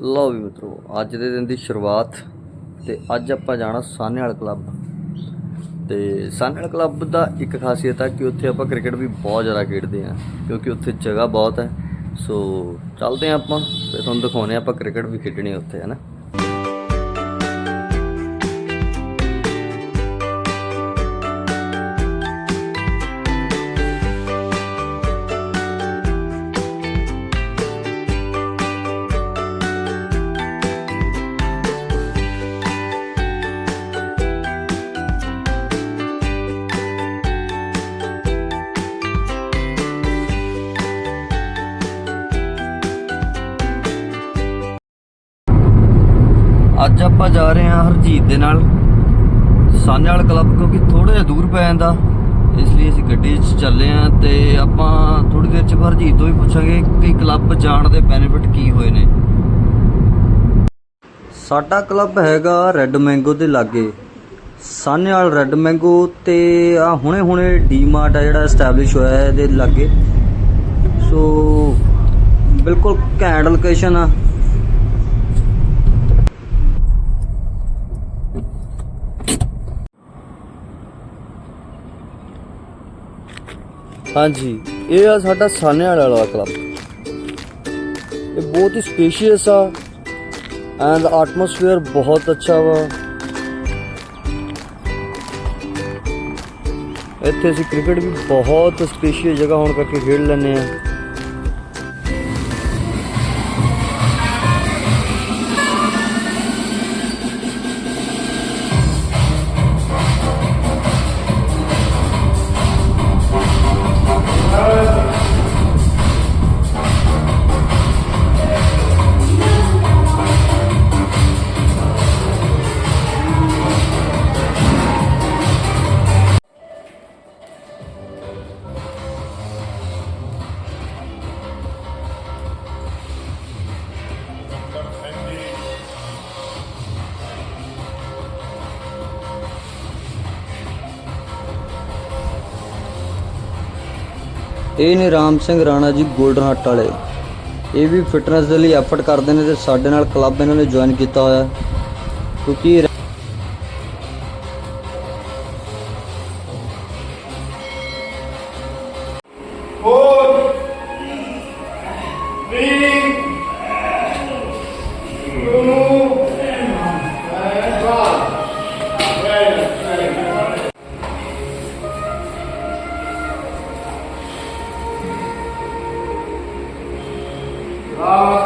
ਲਓ ਵੀ ਮਿੱਤਰੋ, ਅੱਜ ਦੇ ਦਿਨ ਦੀ ਸ਼ੁਰੂਆਤ ਤੇ ਅੱਜ ਆਪਾਂ ਜਾਣਾ ਸਾਹਨੇਵਾਲ ਕਲੱਬ। ਤੇ ਸਾਹਨੇਵਾਲ ਕਲੱਬ ਦਾ ਇੱਕ ਖਾਸੀਅਤ ਹੈ ਕਿ ਉੱਥੇ ਆਪਾਂ ਕ੍ਰਿਕਟ ਵੀ ਬਹੁਤ ਜ਼ਿਆਦਾ ਖੇਡਦੇ ਹਾਂ ਕਿਉਂਕਿ ਉੱਥੇ ਜਗ੍ਹਾ ਬਹੁਤ ਹੈ। ਸੋ ਚੱਲਦੇ ਹਾਂ ਆਪਾਂ ਤੇ ਤੁਹਾਨੂੰ ਦਿਖਾਉਂਦੇ ਹਾਂ ਆਪਾਂ ਕ੍ਰਿਕਟ ਵੀ ਖੇਡਣੀ ਉੱਥੇ, ਹੈ ਨਾ? ਅੱਜ ਆਪਾਂ ਜਾ ਰਹੇ ਹਾਂ ਹਰਜੀਤ ਦੇ ਨਾਲ ਸਾਹਨੇਵਾਲ ਕਲੱਬ, ਕਿਉਂਕਿ ਥੋੜਾ ਜਿਹਾ ਦੂਰ ਪੈ ਜਾਂਦਾ। ਇਸ ਲਈ ਅਸੀਂ ਗੱਡੀ 'ਚ ਚੱਲੇ ਹਾਂ ਤੇ ਆਪਾਂ ਥੋੜੀ ਦੇਰ 'ਚ ਹਰਜੀਤ ਤੋਂ ਵੀ ਪੁੱਛਾਂਗੇ ਕਿ ਕਲੱਬ ਜਾਣ ਦੇ ਬੈਨੀਫਿਟ ਕੀ ਹੋਏ ਨੇ। ਸਾਡਾ ਕਲੱਬ ਹੈਗਾ ਰੈੱਡ ਮੈਂਗੋ ਦੇ ਲਾਗੇ। ਸਾਹਨੇਵਾਲ ਰੈੱਡ ਮੈਂਗੋ ਤੇ ਆ ਹੁਣੇ ਹੁਣੇ ਡੀਮਾਰਟ ਆ ਜਿਹੜਾ ਐਸਟੈਬਲਿਸ਼ ਹੋਇਆ ਹੈ ਇਹਦੇ ਲਾਗੇ। ਸੋ ਬਿਲਕੁਲ ਘੈਂਟ ਲੋਕੇਸ਼ਨ ਆ। ਹਾਂਜੀ, ਇਹ ਆ ਸਾਡਾ ਸਾਹਨੇਵਾਲ ਵਾਲਾ ਕਲੱਬ ਇਹ ਬਹੁਤ ਹੀ ਸਪੇਸ਼ੀਅਸ ਆ ਐਂਡ ਐਟਮੋਸਫੇਅਰ ਬਹੁਤ ਅੱਛਾ ਵਾ। ਇੱਥੇ ਅਸੀਂ ਕ੍ਰਿਕਟ ਵੀ ਬਹੁਤ ਸਪੇਸ਼ੀਅਸ ਜਗ੍ਹਾ ਹੋਣ ਕਰਕੇ ਖੇਡ ਲੈਂਦੇ ਆ ਇਹ ਨੇ ਰਾਮ ਸਿੰਘ ਰਾਣਾ ਜੀ ਗੋਲਡਨ ਹੱਟ ਵਾਲੇ। ਇਹ ਵੀ ਫਿਟਨੈਸ ਦੇ ਲਈ ਐਫਰਟ ਕਰਦੇ ਨੇ ਤੇ ਸਾਡੇ ਨਾਲ ਕਲੱਬ ਇਹਨਾਂ ਨੇ ਜੁਆਇਨ ਕੀਤਾ ਹੋਇਆ। ਕਿਉਂਕਿ ਇਹ Four, God.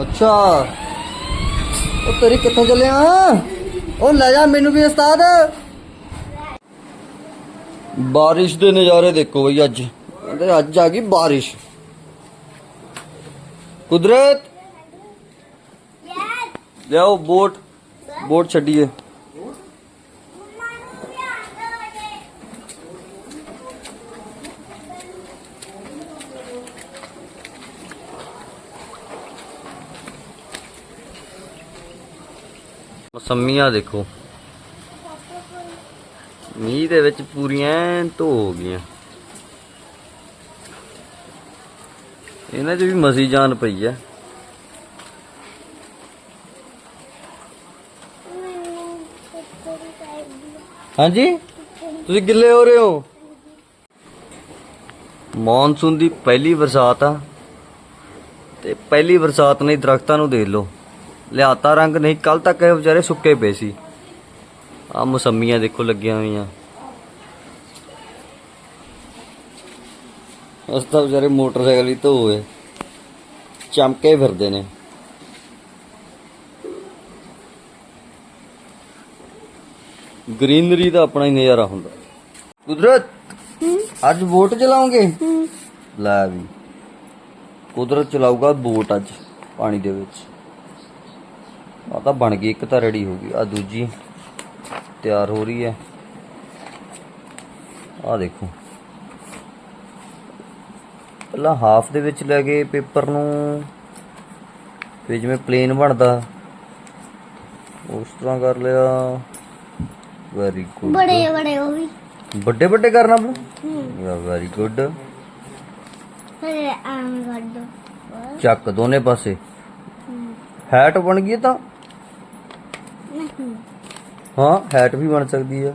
ਅੱਛਾ। ਉਹ ਤੇਰੀ ਕਿੱਥੇ ਚੱਲਿਆ? ਉਹ ਲੈ ਜਾ ਮੈਨੂੰ ਵੀ ਉਸਤਾਦ। ਬਾਰਿਸ਼ ਦੇ ਨਜ਼ਾਰੇ ਦੇਖੋ ਬਈ ਅੱਜ। ਕਹਿੰਦੇ ਅੱਜ ਆ ਗਈ ਬਾਰਿਸ਼। ਕੁਦਰਤ। ਲਿਆਓ ਬੋਟ। ਬੋਟ ਛੱਡੀਏ। ਮਸੰਮੀਆਂ ਦੇਖੋ। ਮੀਂਹ ਦੇ ਵਿੱਚ ਪੂਰੀਆਂ ਧੋ ਹੋ ਗਈਆਂ। ਇਹਨਾਂ 'ਚ ਵੀ ਮਸੀ ਜਾਨ ਪਈ ਆ ਹਾਂਜੀ? ਤੁਸੀਂ ਗਿੱਲੇ ਹੋ ਰਹੇ ਹੋ? ਮੌਨਸੂਨ ਦੀ ਪਹਿਲੀ ਬਰਸਾਤ ਆ। ਤੇ ਪਹਿਲੀ ਬਰਸਾਤ ਨੇ ਦਰਖਤਾਂ ਨੂੰ ਦੇਖ ਲਓ। ਲਿਆਤਾ ਰੰਗ ਨਹੀਂ ਕੱਲ ਤੱਕ ਇਹ ਵਿਚਾਰੇ ਸੁੱਕੇ ਪਏ ਸੀ। ਆ ਮੌਸਮੀਆਂ ਦੇਖੋ ਲੱਗੀਆਂ ਹੋਈਆਂ। ਉਸ ਤਾਂ ਵਿਚਾਰੇ ਮੋਟਰਸਾਈਕਲ ਹੀ ਧੋਏ ਚਮਕੇ ਫਿਰਦੇ ਨੇ। ਗ੍ਰੀਨਰੀ ਦਾ ਆਪਣਾ ਹੀ ਨਜ਼ਾਰਾ ਹੁੰਦਾ। ਕੁਦਰਤ ਅੱਜ ਬੋਟ ਚਲਾਉਂਗੇ ਲੈ ਵੀ। ਕੁਦਰਤ ਚਲਾਊਗਾ ਬੋਟ ਅੱਜ ਪਾਣੀ ਦੇ ਵਿੱਚ। ਆ ਤਾਂ ਬਣ ਗਈ ਇੱਕ ਤਾਂ ਰੈਡੀ ਹੋ ਗਈ। ਆ ਦੂਜੀ ਤਿਆਰ ਹੋ ਰਹੀ ਹੈ। ਆ ਦੇਖੋ। ਪਹਿਲਾਂ ਹਾਫ ਦੇ ਵਿੱਚ ਲੈ ਗਏ ਪੇਪਰ ਨੂੰ ਫਿਰ ਜਿਵੇਂ ਪਲੇਨ ਬਣਦਾ ਉਸ ਤਰ੍ਹਾਂ ਕਰ ਲਿਆ। ਵੈਰੀ ਗੁੱਡ ਬੜੇ ਬੜੇ ਉਹ ਵੀ। ਵੱਡੇ ਵੱਡੇ ਕਰਨਾ ਯਾ ਵੈਰੀ ਗੁੱਡ ਫਿਰ ਆਮ ਕਰ ਦੋ। ਚੱਕ ਦੋਨੇ ਪਾਸੇ। ਹੈਟ ਬਣ ਗਈ ਤਾਂ? ਹਾਂ ਹੈਟ ਵੀ ਬਣ ਸਕਦੀ ਹੈ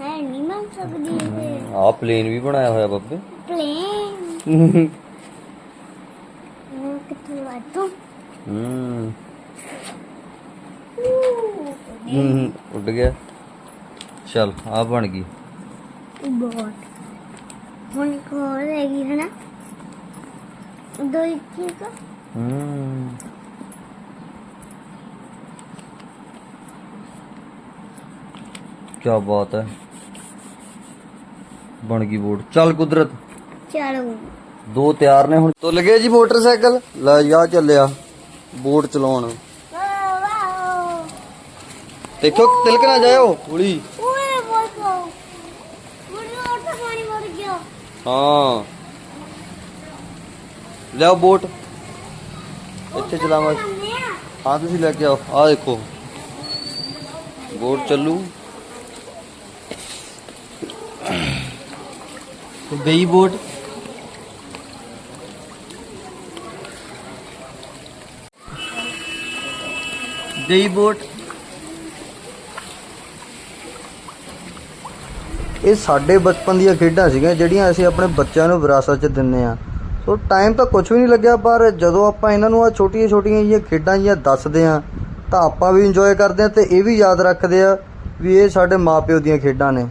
ਮੈਂ ਨਹੀਂ ਮੰਨ ਸਕਦੀ ਇਹ ਆਹ ਪਲੇਨ ਵੀ ਬਣਾਇਆ ਹੋਇਆ ਬੱਬੇ। ਪਲੇਨ ਕਿੱਥੇ ਹੂੰ। ਉੱਡ ਗਿਆ। ਚਲ ਆ ਬਣ ਗਈ। ਬਹੁਤ। ਹੁਣ ਇੱਕ ਹੋਰ ਹੈਗੀ ਹੈ ਨਾ ਦੋ ਇੱਥੇ ਕਾ ਹੂੰ। ਕੀ ਬਾਤ ਹੈ ਬਣ ਗਈ ਬੋਟ ਚੱਲ ਕੁਦਰਤ ਚਲੋ ਦੋ ਤਿਆਰ ਨੇ ਹੁਣ ਤੁੱਲ ਗਏ ਜੀ ਮੋਟਰਸਾਈਕਲ ਲੈ ਜਾ ਚੱਲਿਆ ਬੋਟ ਚਲਾਉਣ ਵਾਓ ਵਾਓ ਦੇਖੋ ਤਿਲਕ ਨਾ ਜਾਇਓ ਹੌਲੀ ਓਏ ਬੋਲੋ ਮੁਰਗਾ ਉੱਠ ਪਾਣੀ ਮਰ ਗਿਆ ਹਾਂ ਲਿਆਓ ਬੋਟ ਇੱਥੇ ਚਲਾਵਾਂਗੇ ਸਾਹਮਣੇ ਆ ਹਾਂ ਤੁਸੀਂ ਲੈ ਕੇ ਆਓ ਆ ਦੇਖੋ ਬੋਟ ਚੱਲੂ ਗਈ ਬੋਟ ਗਈ ਬੋਟ ਇਹ ਸਾਡੇ ਬਚਪਨ ਦੀਆਂ ਖੇਡਾਂ ਸੀਗੀਆਂ, ਜਿਹੜੀਆਂ ਅਸੀਂ ਆਪਣੇ ਬੱਚਿਆਂ ਨੂੰ ਵਿਰਾਸਤ 'ਚ ਦਿੰਨੇ ਆ ਸੋ ਟਾਈਮ ਤਾਂ ਕੁਝ ਵੀ ਨਹੀਂ ਲੱਗਿਆ, ਪਰ ਜਦੋਂ ਆਪਾਂ ਇਹਨਾਂ ਨੂੰ ਆ ਛੋਟੀਆਂ ਛੋਟੀਆਂ ਜਿਹੀਆਂ ਖੇਡਾਂ ਜਿਹੀਆਂ ਦੱਸਦੇ ਆ ਤਾਂ ਆਪਾਂ ਵੀ ਇੰਜੋਏ ਕਰਦੇ ਆ ਤੇ ਇਹ ਵੀ ਯਾਦ ਰੱਖਦੇ ਆ ਵੀ ਇਹ ਸਾਡੇ ਮਾਪਿਓ ਦੀਆਂ ਖੇਡਾਂ ਨੇ।